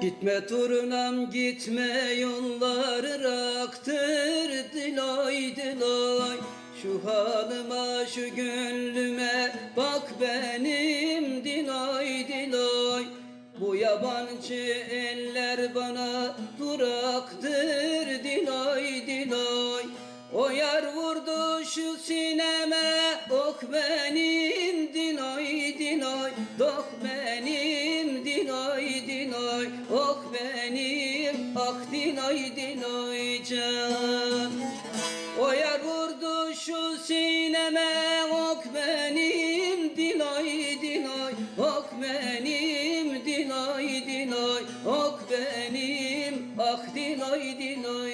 Gitme torunam gitme yolları raktır dilay dilay. Şu halıma şu gönlüme bak benim dilay dilay. Bu yabancı eller bana duraktır dilay dilay. O yar vurdu şu sineme ok benim dilay dilay. Dok benim Ok benim ah dilay dilay can. O yar vurdu şu sineme ok benim dilay dilay Ok benim dilay dilay Ok benim ah dilay dilay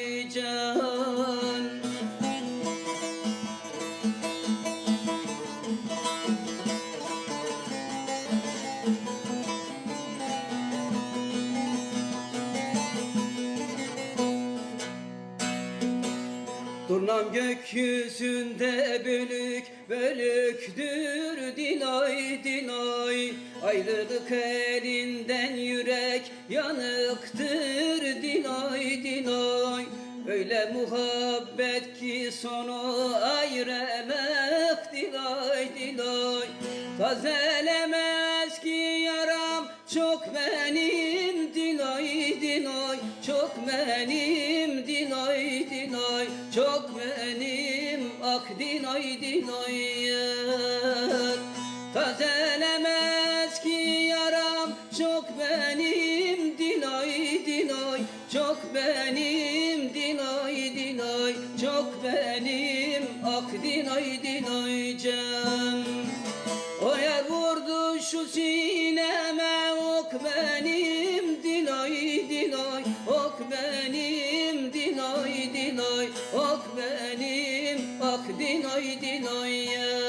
Turnam gökyüzünde bölük bölüktür dilay dilay. Ayrılık elinden yürek yanıktır dilay dilay. Öyle muhabbet ki sonu ayremek dilay dilay. Tazelemez ki yaram çok benim dilay dilay. Çok benim Çok benim ak dilay dilay Tazelemez ki yaram çok benim dilay dilay Çok benim dilay dilay Çok benim ak dilay dilay can. O yer vurdu şu sineme ok benim dilay dilay Ok benim ak dilay dilay